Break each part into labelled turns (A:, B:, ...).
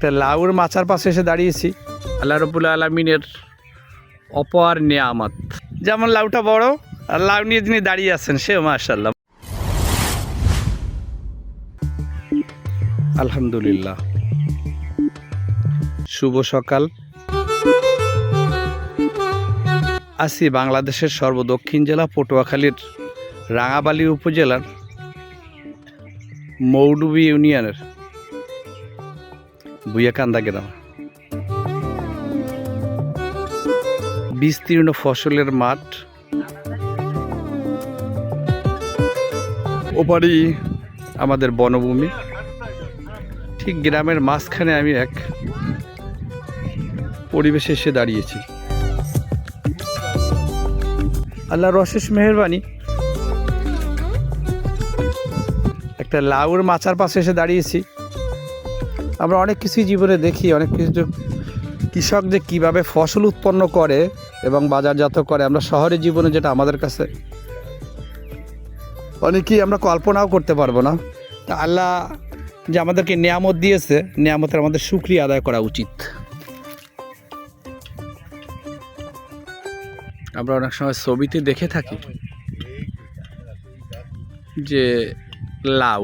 A: একটা লাউর মাচার পাশে এসে দাঁড়িয়েছি। আল্লাহ রবুল আলমিনের অপার নিয়ামত। যেমন লাউটা বড় আর লাউ নিয়ে যিনি দাঁড়িয়ে আছেন সেও মাশাল্লাহ আলহামদুলিল্লাহ। শুভ সকাল। আছি বাংলাদেশের সর্বদক্ষিণ জেলা পটুয়াখালীর রাঙাবালি উপজেলার মৌডুবি ইউনিয়নের বুয়াকান্দা গ্রাম বিস্তীর্ণ ফসলের মাঠ। ওপারই আমাদের বনভূমি। ঠিক গ্রামের মাঝখানে আমি এক পরিবেশে এসে দাঁড়িয়েছি। আল্লাহর অশেষ মেহরবানি। একটা লাউর মাচার পাশে এসে দাঁড়িয়েছি। আমরা অনেক কিছুই জীবনে দেখি, অনেক কিছু কৃষক যে কীভাবে ফসল উৎপন্ন করে এবং বাজারজাত করে, আমরা শহরের জীবনে যেটা আমাদের কাছে অনেকেই আমরা কল্পনাও করতে পারব না। তা আল্লাহ যে আমাদেরকে নিয়ামত দিয়েছে, নিয়ামতের আমাদের সুক্রিয়া আদায় করা উচিত। আমরা অনেক সময় ছবিতে দেখে থাকি যে লাউ,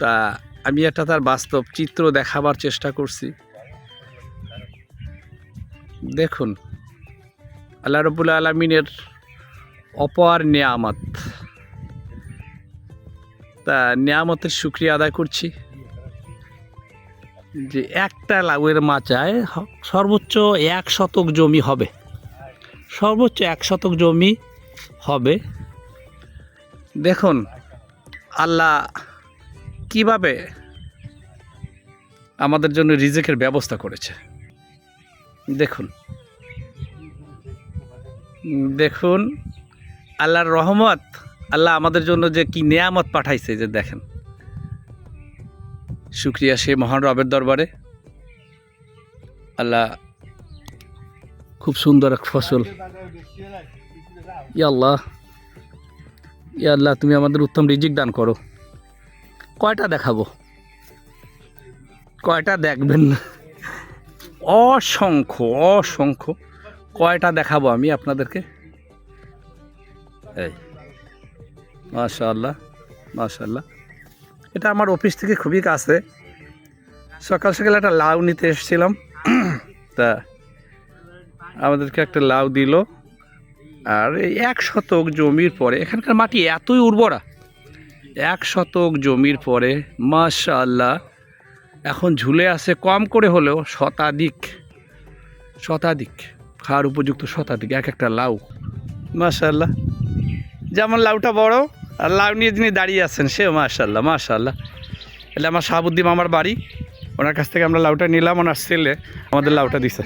A: তা আমি একটা তার বাস্তব চিত্র দেখাবার চেষ্টা করছি। দেখুন, আল্লাহ রবুল্লা আলমিনের অপার নিয়ামত। তা নিয়ামতের শুক্রিয়া আদায় করছি যে একটা লাউয়ের মাচায় সর্বোচ্চ এক শতক জমি হবে। সর্বোচ্চ এক শতক জমি হবে। দেখুন, আল্লাহ কীভাবে আমাদের জন্য রিজেকের ব্যবস্থা করেছে? দেখুন। দেখুন, আল্লাহর রহমত, আল্লাহ আমাদের জন্য যে কি নেয়ামত পাঠাইছে যে দেখেন। শুক্রিয়া সে মহান রবের দরবারে। আল্লাহ খুব সুন্দর এক ফসল। ইয়া আল্লাহ আল্লাহ, তুমি আমাদের উত্তম রিজিক দান করো। কয়টা দেখাবো? কয়টা দেখবেন না? অসংখ্য অসংখ্য। কয়টা দেখাবো আমি আপনাদেরকে? এই, মাশাআল্লাহ মাশাআল্লাহ। এটা আমার অফিস থেকে খুবই কাছে। সকাল সকাল একটা লাউ নিতে এসেছিলাম। তা আমাদেরকে একটা লাউ দিল। আর এই এক শতক জমির পরে এখানকার মাটি এতই উর্বরা। এক শতক জমির পরে, মাশাআল্লাহ, এখন ঝুলে আছে কম করে হলেও শতাধিক শতাধিক খাওয়ার উপযুক্ত শতাধিক, এক একটা লাউ। মাশাআল্লাহ, যেমন লাউটা বড়, আর লাউ নিয়ে যিনি দাঁড়িয়ে আছেন, সেও মাশাল্লাহ মাশাল্লাহ এটা আমার শাহাবুদ্দিন আমার বাড়ি, ওনার কাছ থেকে আমরা লাউটা নিলাম, ওনার ছেলে আমাদের লাউটা দিছে।